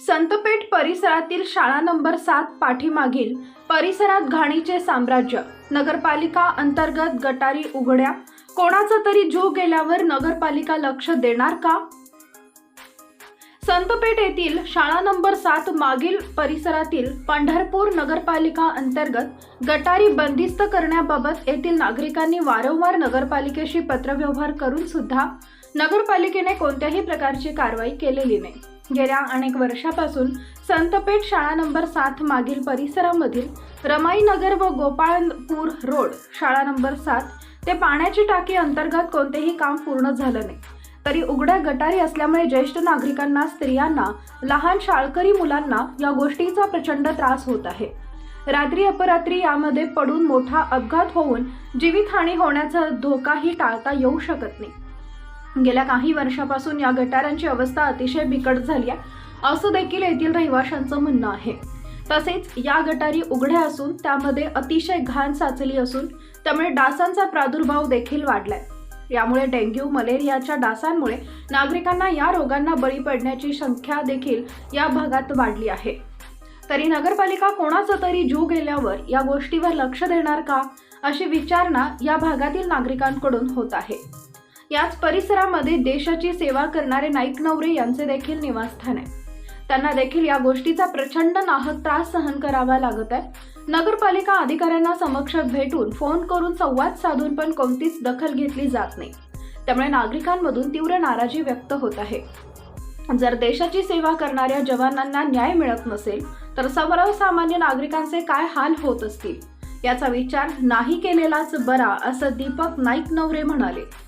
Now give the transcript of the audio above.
संतपेठ परिसरातील शाळा नंबर सात पाठीमागील परिसरात घाणीचे साम्राज्य नगरपालिका अंतर्गत गटारी उघड्या कोणाचा तरी जीव गेल्यावर नगरपालिका लक्ष देणार का? संतपेठ येथील शाळा नंबर सात मागील परिसरातील पंढरपूर नगरपालिका अंतर्गत गटारी बंदिस्त करण्याबाबत येथील नागरिकांनी वारंवार नगरपालिकेशी पत्रव्यवहार करून सुद्धा नगरपालिकेने कोणत्याही प्रकारची कारवाई केलेली नाही. गेल्या अनेक वर्षापासून संतपेठ शाळा नंबर सात मागील परिसरामधील रमाईनगर व गोपाळपूर रोड शाळा नंबर सात ते पाण्याची टाकी अंतर्गत कोणतेही काम पूर्ण झालं नाही. तरी उघड्या गटारी असल्यामुळे ज्येष्ठ नागरिकांना स्त्रियांना लहान शाळकरी मुलांना या गोष्टीचा प्रचंड त्रास होत आहे. रात्री अपरात्री यामध्ये पडून मोठा अपघात होऊन जीवितहानी होण्याचा धोकाही टाळता येऊ शकत नाही. गेल्या काही वर्षापासून या गटारांची अवस्था अतिशय बिकट झाली आहे. असं देखील येथील रहिवाशांचं म्हणणं आहे. तसेच या गटारी उघड्या असून त्यामध्ये अतिशय घाण साचली असून त्यामुळे डासांचा प्रादुर्भाव देखील वाढलाय. यामुळे डेंग्यू मलेरियाच्या डासांमुळे नागरिकांना या रोगांना बळी पडण्याची संख्या देखील या भागात वाढली आहे. तरी नगरपालिका कोणाचा तरी जीव गेल्यावर या गोष्टीवर लक्ष देणार का? अशी विचारणा या भागातील नागरिकांकडून होत आहे. याच परिसरामध्ये देशाची सेवा करणारे नाईक नवरे यांचे देखील निवासस्थान आहे. त्यांना देखील या गोष्टीचा प्रचंड नाहक त्रास सहन करावा लागत आहे. नगरपालिका अधिकाऱ्यांना समक्ष भेटून फोन करून संवाद साधून पण कोणतीच दखल घेतली जात नाही. त्यामुळे नागरिकांमधून तीव्र नाराजी व्यक्त होत आहे. जर देशाची सेवा करणाऱ्या जवानांना न्याय मिळत नसेल तर सर्वसामान्य नागरिकांचे काय हाल होत असतील? याचा विचार नाही केलेलाच बरा असं दीपक नाईक नवरे म्हणाले.